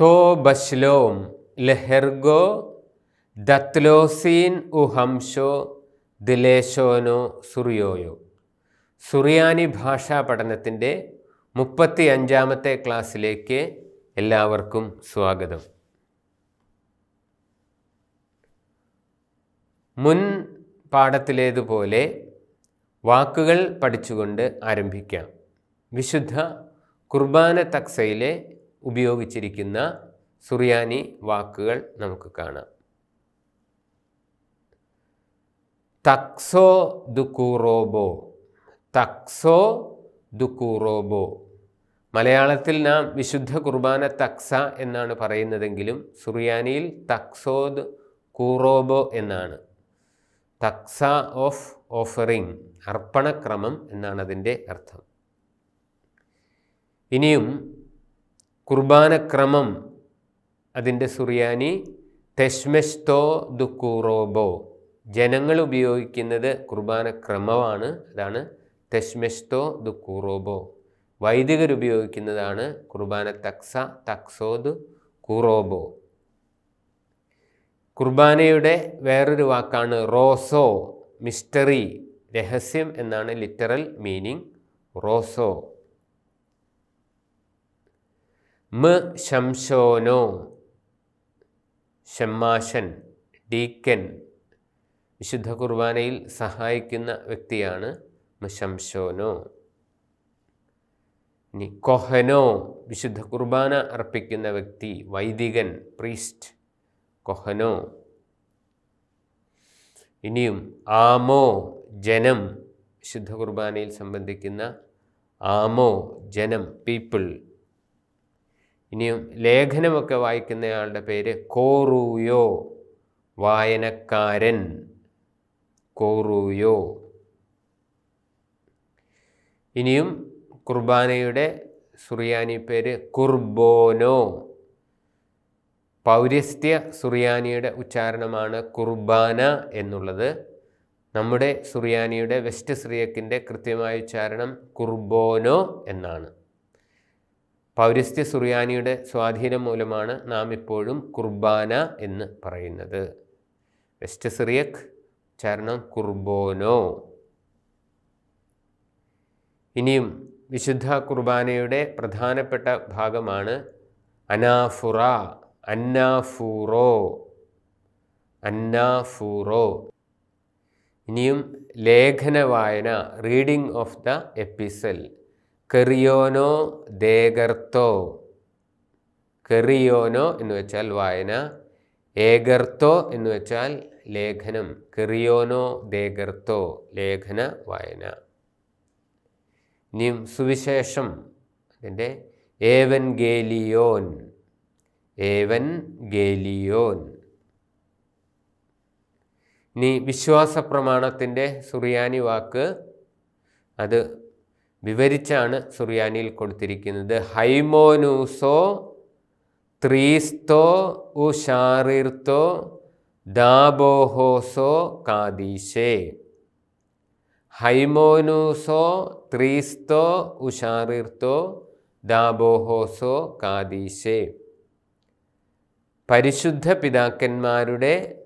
തോ ബശ്ലോം ലെഹെർഗോ ദത്ലോസീൻ ഉഹംഷോ ദിലേശോനോ സുറിയോയോ. സുറിയാനി ഭാഷാ പഠനത്തിന്റെ മുപ്പത്തി അഞ്ചാമത്തെ ക്ലാസ്സിലേക്ക് എല്ലാവർക്കും സ്വാഗതം. മുൻ പാഠത്തിലേതുപോലെ വാക്കുകൾ പഠിച്ചുകൊണ്ട് ആരംഭിക്കാം. വിശുദ്ധ കുർബാന തക്സയിലെ ഉപയോഗിച്ചിരിക്കുന്ന സുറിയാനി വാക്കുകൾ നമുക്ക് കാണാം. തക്സോ ദുക്കൂറോബോ തക്സോ ദുക്കൂറോബോ. മലയാളത്തിൽ നാം വിശുദ്ധ കുർബാന തക്സ എന്നാണ് പറയുന്നതെങ്കിലും സുറിയാനിയിൽ തക്സോദ് കൂറോബോ എന്നാണ്. തക്സ ഓഫ് ഓഫറിംഗ് അർപ്പണക്രമം എന്നാണ് അതിന്റെ അർത്ഥം. ഇനിയും കുർബാനക്രമം. അതിന്റെ സുറിയാനി തെഷ്മെസ്തോ ദുക്കൂറോബോ. ജനങ്ങൾ ഉപയോഗിക്കുന്നത് കുർബാനക്രമമാണ്. അതാണ് തെഷ്മെസ്തോ ദുക്കൂറോബോ. വൈദികർ ഉപയോഗിക്കുന്നതാണ് കുർബാന തക്സ തക്സോദ് കൂറോബോ കുർബാനയുടെ വേറൊരു വാക്കാണ് റോസോ മിസ്റ്ററി രഹസ്യം എന്നാണ് ലിറ്ററൽ മീനിങ്. റോസോ. മ ശംശോനോ. ഷമ്മാശൻ ഡീക്കൻ. വിശുദ്ധ കുർബാനയിൽ സഹായിക്കുന്ന വ്യക്തിയാണ് ശംശോനോ. ഇനി കൊഹനോ വിശുദ്ധ കുർബാന അർപ്പിക്കുന്ന വ്യക്തി വൈദികൻ പ്രീസ്റ്റ്. കൊഹനോ. ഇനിയും ആമോ ജനം. വിശുദ്ധ കുർബാനയിൽ സംബന്ധിക്കുന്ന ആമോ ജനം പീപ്പിൾ. ഇനിയും ലേഖനമൊക്കെ വായിക്കുന്നയാളുടെ പേര് കോറൂയോ വായനക്കാരൻ. കോറൂയോ. ഇനിയും കുർബാനയുടെ സുറിയാനി പേര് കുർബോനോ. പൗരസ്ത്യ സുറിയാനിയുടെ ഉച്ചാരണമാണ് കുർബാന എന്നുള്ളത്. നമ്മുടെ സുറിയാനിയുടെ വെസ്റ്റ് സിറിയക്കിന്റെ കൃത്യമായ ഉച്ചാരണം കുർബോനോ എന്നാണ്. പൗരസ്ത്യ സുറിയാനിയുടെ സ്വാധീനം മൂലമാണ് നാം ഇപ്പോഴും കുർബാന എന്ന് പറയുന്നത്. വെസ്റ്റ് സിറിയക് ചരണം കുർബോനോ. ഇനിയും വിശുദ്ധ കുർബാനയുടെ പ്രധാനപ്പെട്ട ഭാഗമാണ് അനാഫുറ അന്നാഫൂറോ. അന്നാഫൂറോ. ഇനിയും ലേഖന വായന റീഡിംഗ് ഓഫ് ദ എപ്പിസൽ. കെറിയോനോ ദേഗർത്തോ. കെറിയോനോ എന്ന് വെച്ചാൽ വായന. ഏഗർത്തോ എന്ന് വെച്ചാൽ ലേഖനം. കെറിയോനോ ദേഗർത്തോ ലേഖന വായന. ഇനിയും സുവിശേഷം. അതിന്റെ ഏവൻ ഗേലിയോൻ ഏവൻ ഗേലിയോൻ ഇനി വിശ്വാസ പ്രമാണത്തിന്റെ സുറിയാനി വാക്ക്. അത് വിവരിച്ചാണ് സുറിയാനിയിൽ കൊടുത്തിരിക്കുന്നത്. ഹൈമോനൂസോ ത്രീസ്തോ ഉഷാറിർത്തോ ദാബോഹോസോ കാദീശേ. ഹൈമോനൂസോ ത്രീസ്തോ ഉഷാറിർത്തോ ദാബോഹോസോ കാദീശേ. പരിശുദ്ധ പിതാക്കന്മാരുടെ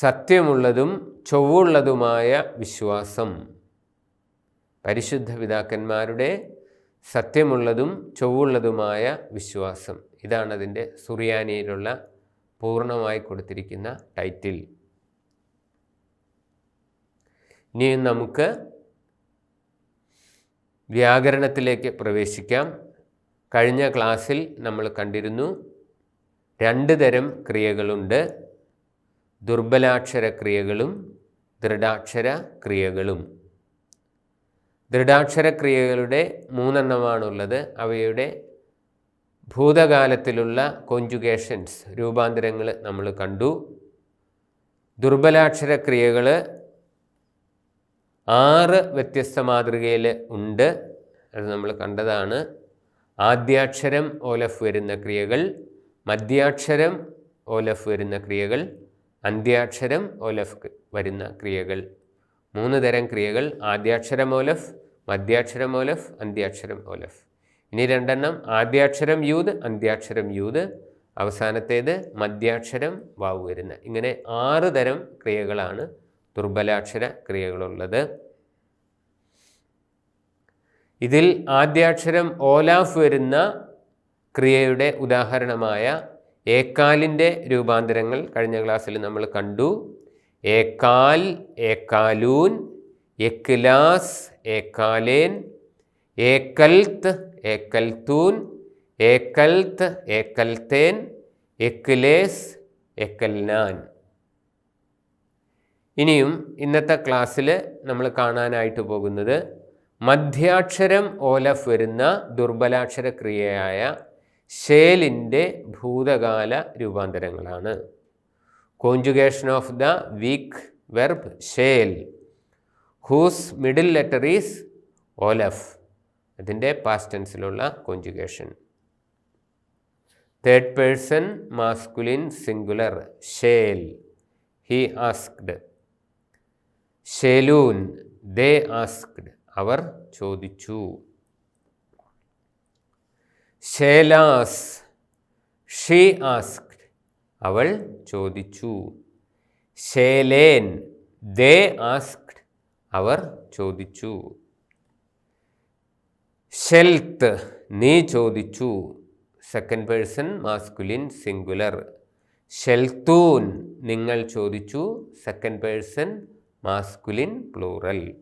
സത്യമുള്ളതും ചൊവ്വുള്ളതുമായ വിശ്വാസം. പരിശുദ്ധ പിതാക്കന്മാരുടെ സത്യമുള്ളതും ചൊവ്വുള്ളതുമായ വിശ്വാസം. ഇതാണതിന്റെ സുറിയാനിയിലുള്ള പൂർണമായി കൊടുത്തിരിക്കുന്ന ടൈറ്റിൽ. ഇനി നമുക്ക് വ്യാകരണത്തിലേക്ക് പ്രവേശിക്കാം. കഴിഞ്ഞ ക്ലാസ്സിൽ നമ്മൾ കണ്ടിരുന്നു രണ്ട് തരം ക്രിയകളുണ്ട്. ദുർബലാക്ഷര ക്രിയകളും ദൃഢാക്ഷര ക്രിയകളും ദൃഢാക്ഷര ക്രിയകളുടെ മൂന്നെണ്ണമാണുള്ളത്. അവയുടെ ഭൂതകാലത്തിലുള്ള കോഞ്ചുഗേഷൻസ് രൂപാന്തരങ്ങൾ നമ്മൾ കണ്ടു. ദുർബലാക്ഷരക്രിയകൾ ആറ് വ്യത്യസ്ത മാതൃകയിൽ ഉണ്ട്. അത് നമ്മൾ കണ്ടതാണ്. ആദ്യാക്ഷരം ഓലഫ് വരുന്ന ക്രിയകൾ മധ്യാക്ഷരം ഓലഫ് വരുന്ന ക്രിയകൾ അന്ത്യാക്ഷരം ഓലഫ് വരുന്ന ക്രിയകൾ. മൂന്ന് തരം ക്രിയകൾ. ആദ്യാക്ഷരം ഓലഫ് മധ്യാക്ഷരം ഓലഫ് അന്ത്യാക്ഷരം ഓലഫ്. ഇനി രണ്ടെണ്ണം. ആദ്യാക്ഷരം യൂത് അന്ത്യാക്ഷരം യൂത് അവസാനത്തേത് മധ്യാക്ഷരം വാവ് വരുന്ന ഇങ്ങനെ ആറ് തരം ക്രിയകളാണ് ദുർബലാക്ഷര ക്രിയകളുള്ളത്. ഇതിൽ ആദ്യാക്ഷരം ഓലാഫ് വരുന്ന ക്രിയയുടെ ഉദാഹരണമായ ഏക്കാലിന്റെ രൂപാന്തരങ്ങൾ കഴിഞ്ഞ ക്ലാസ്സിൽ നമ്മൾ കണ്ടു. ഏക്കാൽ ഏക്കാലൂൻ എക്ലാസ് ഏക്കാലേൻ ഏക്കൽത്ത് ഏക്കൽത്തൂൻ ഏക്കൽത്ത് ഏക്കൽത്തേൻ എക്ലേസ് എക്കൽനാൻ ഇനിയും ഇന്നത്തെ ക്ലാസ്സിൽ നമ്മൾ കാണാനായിട്ട് പോകുന്നത് മധ്യാക്ഷരം ഓലഫ് വരുന്ന ദുർബലാക്ഷര ക്രിയയായ ഷേലിന്റെ ഭൂതകാല രൂപാന്തരങ്ങളാണ്. Conjugation of the weak verb ഷേൽ whose middle letter is ഓലഫ് അതിന്റെ പാസ്റ്റൻസിലുള്ള conjugation third person masculine singular ഷേൽ he asked ഷേലൂൻ ദേ ആസ്ക്ഡ് അവർ ചോദിച്ചു. ഷേലാസ് ഷീ ആസ്ക്ഡ് അവൾ ചോദിച്ചു. ഷേലേൻ ദേ ആസ്ക്ഡ് അവർ ചോദിച്ചു. ഷെൽത്ത് നീ ചോദിച്ചു. സെക്കൻഡ് പേഴ്സൺ മാസ്കുലിൻ സിംഗുലർ ഷെൽത്തൂൻ നിങ്ങൾ ചോദിച്ചു. സെക്കൻഡ് പേഴ്സൺ മാസ്കുലിൻ പ്ലൂറൽ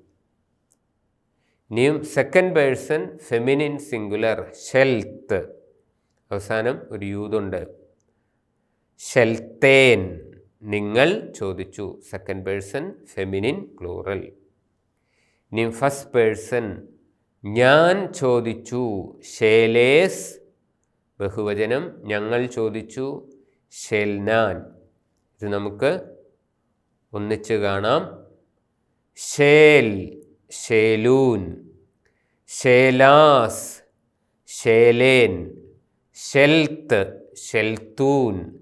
ഇനിയും സെക്കൻഡ് പേഴ്സൺ ഫെമിനിൻ സിംഗുലർ ഷെൽത്ത്. അവസാനം ഒരു യൂതുണ്ട്. ഷെൽത്തേൻ നിങ്ങൾ ചോദിച്ചു. സെക്കൻഡ് പേഴ്സൺ ഫെമിനിൻ പ്ലൂറൽ ഇനി ഫസ്റ്റ് പേഴ്സൺ ഞാൻ ചോദിച്ചു. ഷേലേസ് ബഹുവചനം ഞങ്ങൾ ചോദിച്ചു. ഷെൽനാൻ ഇത് നമുക്ക് ഒന്നിച്ച് കാണാം. ഷേൽ ഷേലൂൻ ഷേലാസ് ഷേലേൻ ഷെൽത്ത് ഷെൽത്തൂൻ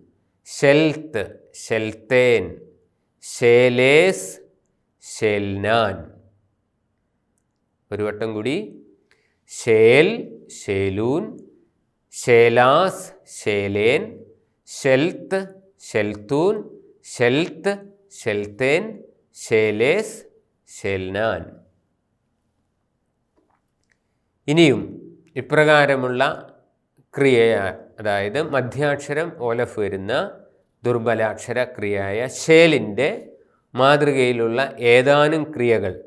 ഷെൽത്ത് ഷെൽത്തേൻ ഷേലേസ് ഷെൽനാൻ. ഒരു വട്ടം കൂടി. ഷേൽ ഷേലൂൻ ഷേലാസ് ഷേലേൻ ഷെൽത്ത് ഷെൽത്തൂൻ ഷെൽത്ത് ഷെൽത്തേൻ ഷേലേസ് ഷെൽനാൻ. ഇനിയും ഇപ്രകാരമുള്ള ക്രിയ അതായത് മധ്യാക്ഷരം ഓലഫ് വരുന്ന ദുർബലാക്ഷര ക്രിയയായ ഷേലിന്റെ മാതൃകയിലുള്ള ഏതാനും ക്രിയകൾ.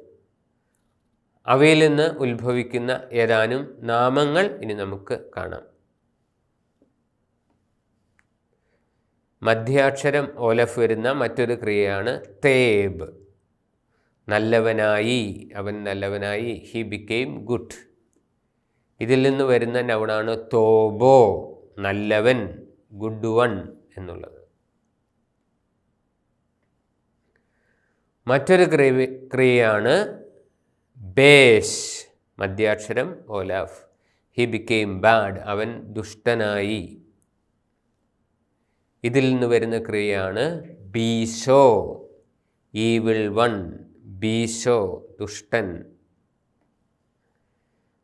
അവയിൽ നിന്ന് ഉത്ഭവിക്കുന്ന ഏതാനും നാമങ്ങൾ ഇനി നമുക്ക് കാണാം. മധ്യാക്ഷരം ഓലഫ് വരുന്ന മറ്റൊരു ക്രിയയാണ് തേബ്. നല്ലവനായി അവൻ നല്ലവനായി ഹി ബിക്കെയിം ഗുഡ് ഇതിൽ നിന്ന് വരുന്ന നൗണാണ് തോബോ. നല്ലവൻ ഗുഡ് വൺ എന്നുള്ളത്. മറ്റൊരു ക്രിയ ക്രിയയാണ് ബേഷ് മധ്യാക്ഷരം ഓലാഫ്. ഹി ബിക്കെയിം ബാഡ് അവൻ ദുഷ്ടനായി. ഇതിൽ നിന്ന് വരുന്ന ക്രിയയാണ് ബീഷോ ഈവിൾ വൺ ബീഷോ ദുഷ്ടൻ.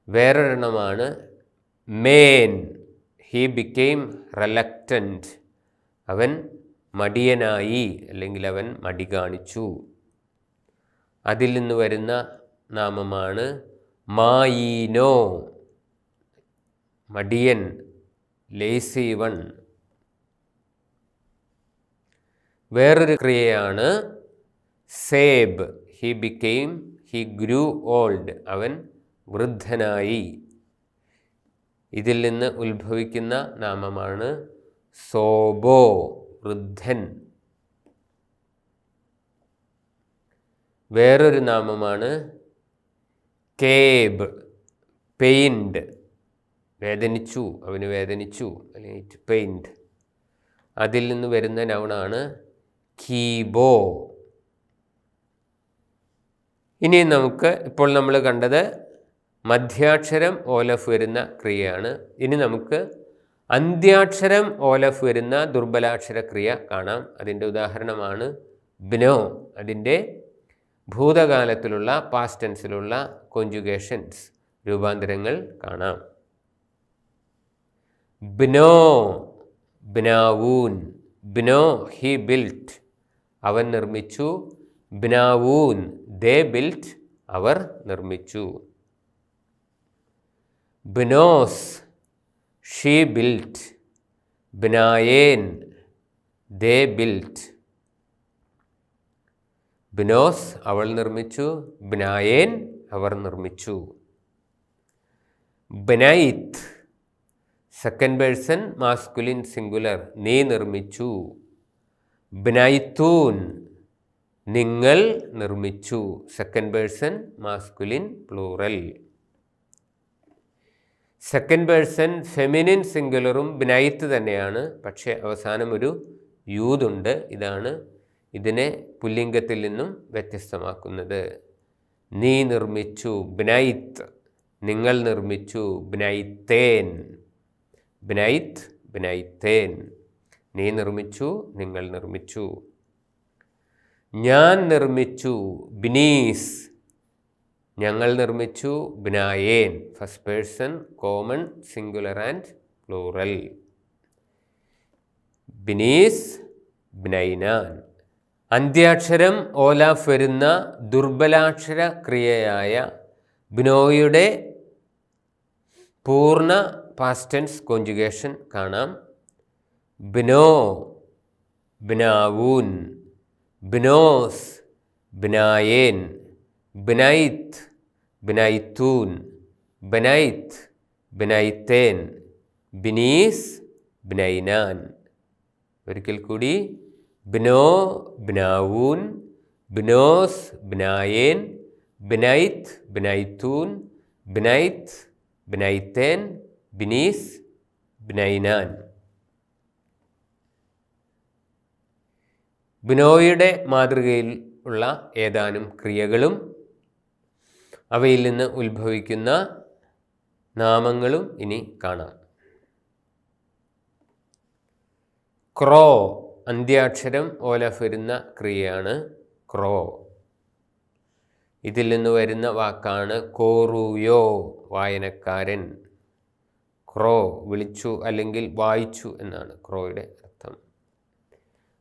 വേറൊരെണ്ണമാണ് മേൻ. ഹി ബിക്കെയിം റെലക്റ്റന്റ് അവൻ മടിയനായി അല്ലെങ്കിൽ അവൻ മടി കാണിച്ചു അതിൽ നിന്ന് വരുന്ന നാമമാണ് മായീനോ. മടിയൻ ലേസി വൺ വേറൊരു ക്രിയയാണ് സേബ്. He became he grew old അവൻ വൃദ്ധനായി. ഇതിൽ നിന്ന് ഉത്ഭവിക്കുന്ന നാമമാണ് സോബോ വൃദ്ധൻ. വേറൊരു നാമമാണ് കേബ് പെയിൻഡ് വേദനിച്ചു അവന് വേദനിച്ചു. അല്ലെങ്കിൽ പെയിൻഡ് അതിൽ നിന്ന് വരുന്ന നൗണാണ് കീബോ. ഇനി നമുക്ക് ഇപ്പോൾ നമ്മൾ കണ്ടത് മധ്യാക്ഷരം ഓലഫ് വരുന്ന ക്രിയയാണ്. ഇനി നമുക്ക് അന്ത്യാക്ഷരം ഓലഫ് വരുന്ന ദുർബലാക്ഷര ക്രിയ കാണാം. അതിന്റെ ഉദാഹരണമാണ് ബിനോ. അതിന്റെ ഭൂതകാലത്തിലുള്ള പാസ്റ്റ് ടെൻസിലുള്ള കോഞ്ചുഗേഷൻസ് രൂപാന്തരങ്ങൾ കാണാം. ബിനോ. ബിനാവൂൻ. ബിനോ ഹി ബിൽറ്റ് അവൻ നിർമ്മിച്ചു. ബിനാവൂൻ. ദേ ബിൽറ്റ് അവർ നിർമ്മിച്ചു. ബിനോസ് ഷീ ബിൽറ്റ് ബിനായേൻ ദേ ബിൽറ്റ്. ബിനോസ് അവൾ നിർമ്മിച്ചു ബിനായേൻ അവർ നിർമ്മിച്ചു. ബിനൈത്ത് സെക്കൻഡ് പേഴ്സൺ മാസ്കുലിൻ സിംഗുലർ നീ നിർമ്മിച്ചു. ബിനൈത്തൂൻ നിങ്ങൾ നിർമ്മിച്ചു second person masculine plural second person feminine സിംഗുലറും ബിനൈത്ത് തന്നെയാണ്. പക്ഷേ അവസാനം ഒരു യൂതുണ്ട് ഇതാണ് ഇതിനെ പുല്ലിംഗത്തിൽ നിന്നും വ്യത്യസ്തമാക്കുന്നത്. നീ നിർമ്മിച്ചു ബിനൈത്ത് നിങ്ങൾ നിർമ്മിച്ചു ബിനൈത്തേൻ ബിനൈത്ത് ബിനൈത്തേൻ നീ നിർമ്മിച്ചു നിങ്ങൾ നിർമ്മിച്ചു. ഞാൻ നിർമ്മിച്ചു ബിനീസ്. ഞങ്ങൾ നിർമ്മിച്ചു ബിനായേൻ first person common singular and plural Bini's ബിനൈനാൻ. അന്ത്യാക്ഷരം ഓലാഫ് വരുന്ന ദുർബലാക്ഷര ക്രിയയായ ബിനോയുടെ പൂർണ പാസ്റ്റൻസ് കോഞ്ചുഗേഷൻ കാണാം. ബിനോ ബിനാവൂൻ. ബിനോസ് ബിനായേൻ. ബിനൈത്ത്. ബിനൈത്തൂൻ ബിനൈത്ത് ബിനൈത്തേൻ ബിനീസ് ബിനൈനാൻ. ഒരിക്കൽ കൂടി ബിനോ ബിനാവൂൻ ബിനോസ് ബിനായേൻ ബിനൈത്ത് ബിനൈത്തൂൻ ബിനൈത്ത് ബിനൈത്തേൻ ബിനീസ് ബിനൈനാൻ. ബിനോയുടെ മാതൃകയിൽ ഉള്ള ഏതാനും ക്രിയകളും അവയിൽ നിന്ന് ഉത്ഭവിക്കുന്ന നാമങ്ങളും ഇനി കാണാം. ക്രോ അന്ത്യാക്ഷരം ഓലഫ് വരുന്ന ക്രിയയാണ് ക്രോ. ഇതിൽ നിന്ന് വരുന്ന വാക്കാണ് കോറുയോ വായനക്കാരൻ. ക്രോ വിളിച്ചു അല്ലെങ്കിൽ വായിച്ചു എന്നാണ് ക്രോയുടെ അർത്ഥം.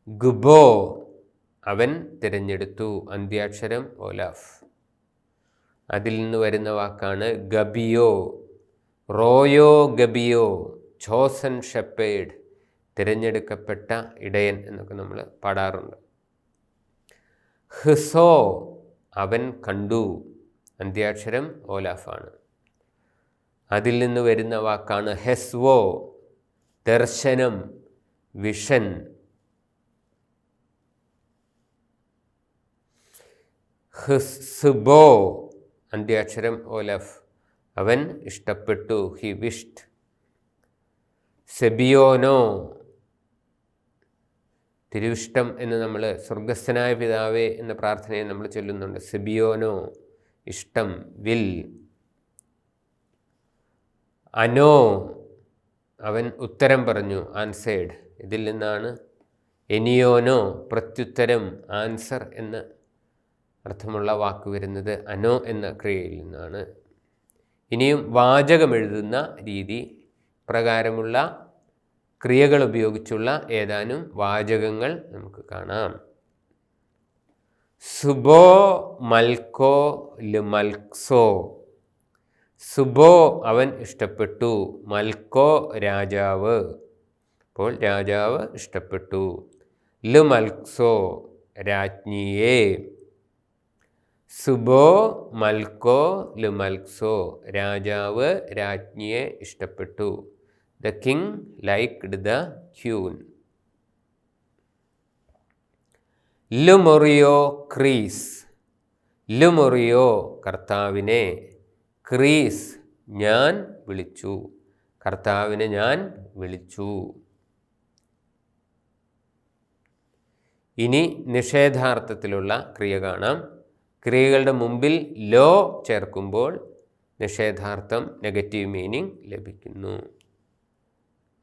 ഗുബോ അവൻ തിരഞ്ഞെടുത്തു അന്ത്യാക്ഷരം ഓലാഫ്. അതിൽ നിന്ന് വരുന്ന വാക്കാണ് ഗബിയോ. റോയോ ഗബിയോ ചോസൻ ഷെപ്പേഡ് തിരഞ്ഞെടുക്കപ്പെട്ട ഇടയൻ എന്നൊക്കെ നമ്മൾ പാടാറുണ്ട്. ഹിസോ അവൻ കണ്ടു. അന്ത്യാക്ഷരം ഓലാഫാണ്. അതിൽ നിന്ന് വരുന്ന വാക്കാണ് ഹെസ്വോ ദർശനം വിഷൻ. ഹിസ്ബോ അന്ത്യാക്ഷരം ഓലഫ്. അവൻ ഇഷ്ടപ്പെട്ടു. He wished. സെബിയോനോ. തിരുവിഷ്ടം എന്ന് നമ്മൾ സ്വർഗസ്ഥനായ പിതാവേ എന്ന പ്രാർത്ഥനയെ നമ്മൾ ചൊല്ലുന്നുണ്ട്. സെബിയോനോ. ഇഷ്ടം. വിൽ. അനോ. അവൻ ഉത്തരം പറഞ്ഞു. ആൻസേഡ്. ഇതിൽ നിന്നാണ് എനിയോനോ പ്രത്യുത്തരം. ആൻസർ എന്ന് അർത്ഥമുള്ള വാക്ക് വരുന്നത് അനോ എന്ന ക്രിയയിൽ നിന്നാണ്. ഇനിയും വാചകം എഴുതുന്ന രീതി പ്രകാരമുള്ള ക്രിയകൾ ഉപയോഗിച്ചുള്ള ഏതാനും വാചകങ്ങൾ നമുക്ക് കാണാം. സുബോ മൽക്കോ ലുമൽക്സോ സുബോ അവൻ ഇഷ്ടപ്പെട്ടു. മൽക്കോ രാജാവ്. അപ്പോൾ രാജാവ് ഇഷ്ടപ്പെട്ടു. ലുമൽക്സോ രാജ്ഞിയെ. സുബോ മൽക്കോ ലുമൽക്സോ. രാജാവ് രാജ്ഞിയെ ഇഷ്ടപ്പെട്ടു. The king liked the queen ലുമൊറിയോ ക്രീസ്. ലുമൊറിയോ കർത്താവിനെ. ക്രീസ് ഞാൻ വിളിച്ചു. കർത്താവിനെ ഞാൻ വിളിച്ചു. ഇനി നിഷേധാർത്ഥത്തിലുള്ള ക്രിയ കാണാം. ക്രിയകളുടെ മുമ്പിൽ ലോ ചേർക്കുമ്പോൾ നിഷേധാർത്ഥം നെഗറ്റീവ് മീനിങ് ലഭിക്കുന്നു.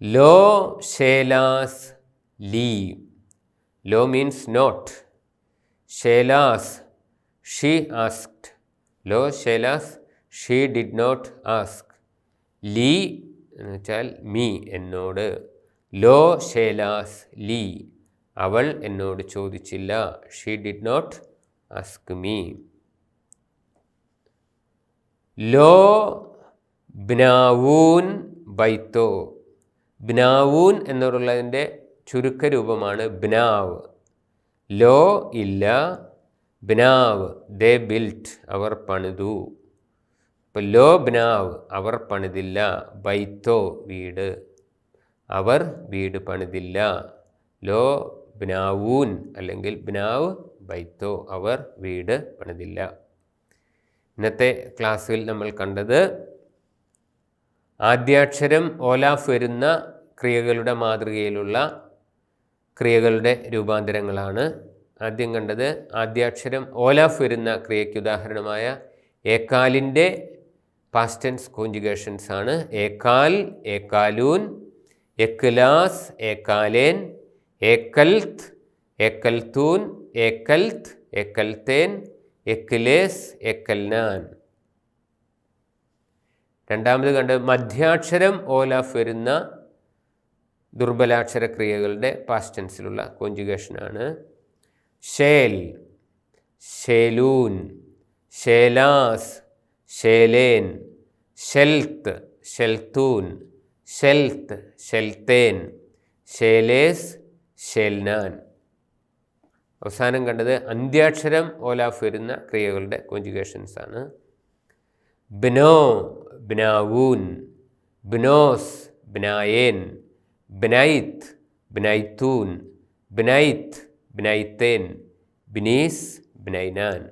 ലോ ഷേലാസ് ലീ. ലോ മീൻസ് നോട്ട് ഷേലാസ് ഷീ ആസ്ക്ഡ് ലോ ഷേലാസ് ഷീ ഡിഡ് നോട്ട് ആസ്ക് ലീ എന്ന് വെച്ചാൽ മീ എന്നോട്. ലോ ഷേലാസ് ലീ. അവൾ എന്നോട് ചോദിച്ചില്ല. She did not ask me law ബ്നാവൂൻ ബൈത്തോ. ബ്നാവൂൻ എന്നുള്ളതിന്റെ ചുരുക്കരൂപമാണ് ബ്നാവ്. ലോ ഇല്ല ബ്നാവ് ദേ ബിൽറ്റ് അവർ പണിതു. ഇപ്പം ലോ ബ്നാവ് അവർ പണിതില്ല ബൈത്തോ വീട് അവർ വീട് പണിതില്ല. ലോ ബ്നാവൂൻ അല്ലെങ്കിൽ ബ്നാവ് ബൈത്തോ അവർ വീട് പണിതില്ല. ഇന്നത്തെ ക്ലാസ്സിൽ നമ്മൾ കണ്ടത് ആദ്യാക്ഷരം ഓലാഫ് വരുന്ന ക്രിയകളുടെ മാതൃകയിലുള്ള ക്രിയകളുടെ രൂപാന്തരങ്ങളാണ്. ആദ്യം കണ്ടത് ആദ്യാക്ഷരം ഓലാഫ് വരുന്ന ക്രിയയ്ക്ക് ഉദാഹരണമായ ഏക്കാലിന്റെ പാസ്റ്റൻസ് കോഞ്ചുഗേഷൻസ് ആണ്. ഏക്കാൽ ഏക്കാലൂൻ എക്ലാസ് ഏക്കാലേൻ ഏക്കൽത്ത് ഏക്കൽത്തൂൻ ഏക്കൽത്ത് ഏക്കൽത്തേൻ എക്ലേസ് എക്കൽനാൻ രണ്ടാമത് കണ്ട് മധ്യാക്ഷരം ഓലാഫ് വരുന്ന ദുർബലാക്ഷര ക്രിയകളുടെ പാസ്റ്റൻസിലുള്ള കോഞ്ചുഗേഷനാണ് ഷേൽ ഷേലൂൻ ഷേലാസ് ഷേലേൻ ഷെൽത്ത് ഷെൽത്തൂൻ ഷെൽത്ത് ഷെൽത്തേൻ ഷേലേസ് ഷെൽനാൻ അവസാനം കണ്ടത് അന്ത്യാക്ഷരം ഓലാഫ് വരുന്ന ക്രിയകളുടെ കോഞ്ചുഗേഷൻസ് ആണ്. ബിനോ ബിനാവൂൻ ബിനോസ് ബിനായേൻ ബിനൈത്ത് ബിനൈത്തൂൻ ബിനൈത്ത് ബിനൈത്തേൻ ബിനീസ് ബിനൈനാൻ.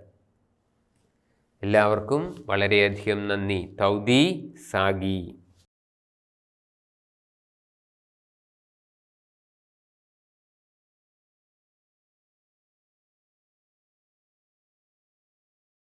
എല്ലാവർക്കും വളരെയധികം നന്ദി. തൗദി സാഗി.